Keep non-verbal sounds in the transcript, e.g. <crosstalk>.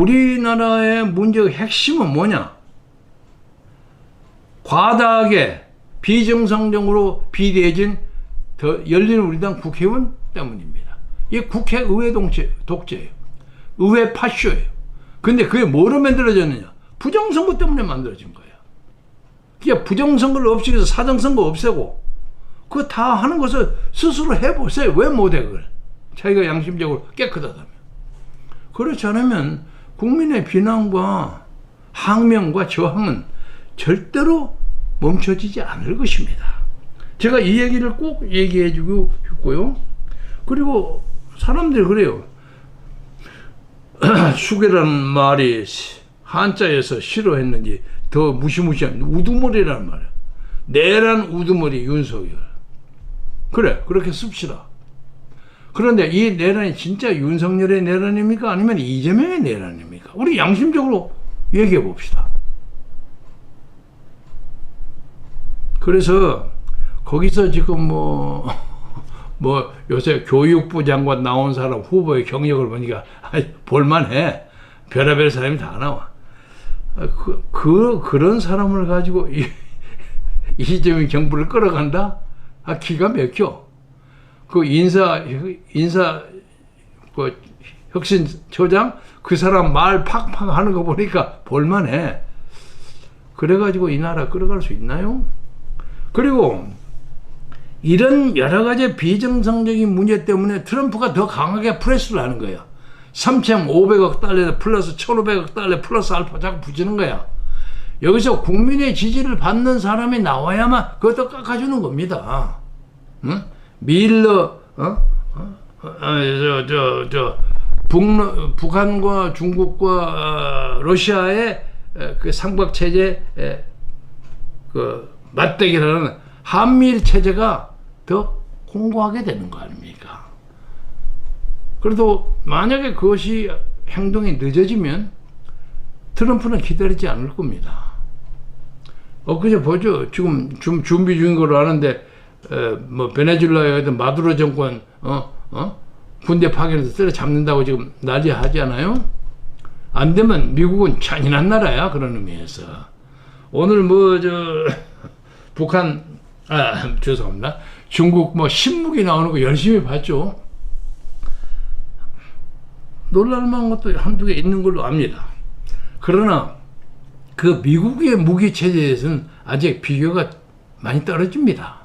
우리나라의 문제의 핵심은 뭐냐? 과다하게 비정상적으로 비대해진 더 열린 우리당 국회의원 때문입니다. 이게 국회 의회 독재, 독재예요. 의회 파쇼예요. 근데 그게 뭐로 만들어졌느냐? 부정선거 때문에 만들어진 거예요. 그게 부정선거를 없애서 사정선거 없애고 그거 다 하는 것을 스스로 해보세요. 왜 못해 그걸? 자기가 양심적으로 깨끗하다면. 그렇지 않으면 국민의 비난과 항명과 저항은 절대로 멈춰지지 않을 것입니다. 제가 이 얘기를 꼭 얘기해 주고 싶고요. 그리고 사람들이 그래요. <clears throat> 수계라는 말이 한자에서 싫어했는지 더 무시무시한 우두머리라는 말이야. 내란 우두머리 윤석열. 그래, 그렇게 씁시다. 그런데 이 내란이 진짜 윤석열의 내란입니까? 아니면 이재명의 내란입니까? 우리 양심적으로 얘기해 봅시다. 그래서 거기서 지금 뭐, <laughs> 뭐 요새 교육부 장관 나온 사람 후보의 경력을 보니까 볼만해. 별의별 사람이 다 나와. 아, 그, 그, 그런 사람을 가지고 이, <laughs> 이재명 정부를 끌어간다? 아, 기가 막혀. 그 인사, 인사, 그 혁신 처장? 그 사람 말 팍팍 하는 거 보니까 볼만해. 그래가지고 이 나라 끌어갈 수 있나요? 그리고 이런 여러 가지 비정상적인 문제 때문에 트럼프가 더 강하게 프레스를 하는 거야. 3,500억 달러 플러스 1,500억 달러 플러스 알파 자꾸 붙이는 거야. 여기서 국민의 지지를 받는 사람이 나와야만 그것도 깎아주는 겁니다. 응? 밀러, 어? 어? 어, 저, 저, 저, 북, 북한과 중국과 어, 러시아의 에, 그 상박 체제, 에, 그, 맞대기라는 한미일 체제가 더 공고하게 되는 거 아닙니까? 그래도 만약에 그것이 행동이 늦어지면 트럼프는 기다리지 않을 겁니다. 엊그제 보죠. 지금 좀 준비 중인 걸로 아는데, 에, 뭐, 베네수엘라의 어떤 마두로 정권, 어, 어? 군대 파견해서 때려잡는다고 지금 난리 하잖아요? 안 되면 미국은 잔인한 나라야. 그런 의미에서. 오늘 뭐, 저, <laughs> 북한, 아, <laughs> 죄송합니다. 중국 뭐 신무기 나오는 거 열심히 봤죠. 놀랄만한 것도 한두 개 있는 걸로 압니다. 그러나 그 미국의 무기 체제에서는 아직 비교가 많이 떨어집니다.